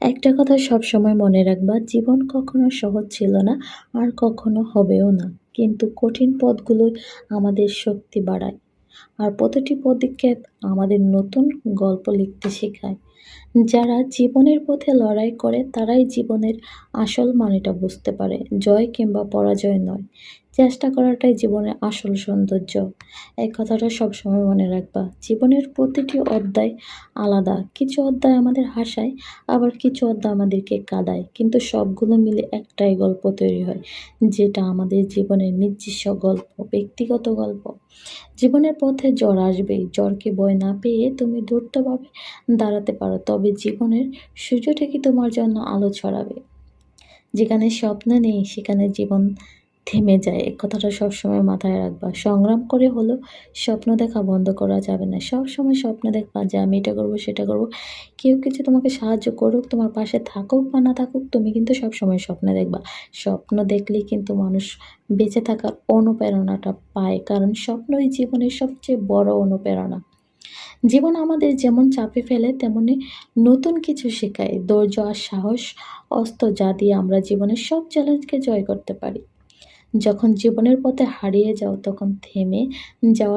একটা কথা সব সময় মনে রাখবা, জীবন কখনো সহজ ছিল না, আর কখনো হবেও না। কিন্তু কঠিন পথগুলোই আমাদের শক্তি বাড়ায়। আর প্রতিটি পদক্ষেপ আমাদের নতুন গল্প লিখতে শেখায়। যারা জীবনের পথে লড়াই করে, তারাই জীবনের আসল মানেটা বুঝতে পারে, জয় কিংবা পরাজয় নয়। চেষ্টা করাটাই জীবনের আসল সৌন্দর্য। এই কথাটা সবসময় মনে রাখবা, জীবনের প্রতিটি অধ্যায় আলাদা। কিছু অধ্যায় আমাদের হাসায়, আবার কিছু অধ্যায় আমাদেরকে কাঁদায়। কিন্তু সবগুলো মিলে একটাই গল্প তৈরি হয়, যেটা আমাদের জীবনের নিজস্ব গল্প, ব্যক্তিগত গল্প জীবনের পথে জ্বর আসবেই জ্বরকে বয় না পেয়ে তুমি দ্রুতভাবে দাঁড়াতে পারো, তবে জীবনের সূর্য ঠিকই তোমার জন্য আলো ছড়াবে। যেখানে স্বপ্ন নেই, সেখানে জীবন থেমে যায়। এ কথাটা সবসময় মাথায় রাখবা। সংগ্রাম করে হলো স্বপ্ন দেখা বন্ধ করা যাবে না। সব সময় স্বপ্ন দেখবা যে আমি এটা করব, সেটা করব। কেউ কিছু তোমাকে সাহায্য করুক, তোমার পাশে থাকুক বা না থাকুক, তুমি কিন্তু সব সময় স্বপ্ন দেখবা। স্বপ্ন দেখলেই কিন্তু মানুষ বেঁচে থাকার অনুপ্রেরণাটা পায়, কারণ স্বপ্নই জীবনের সবচেয়ে বড় অনুপ্রেরণা। জীবন আমাদের যেমন চাপে ফেলে, তেমনি নতুন কিছু শেখায়। ধৈর্য আর সাহস অস্ত্র যা দিয়ে আমরা জীবনের সব চ্যালেঞ্জকে জয় করতে পারি। যখন জীবনের পথে হারিয়ে যাও তখন থেমে যাওয়ার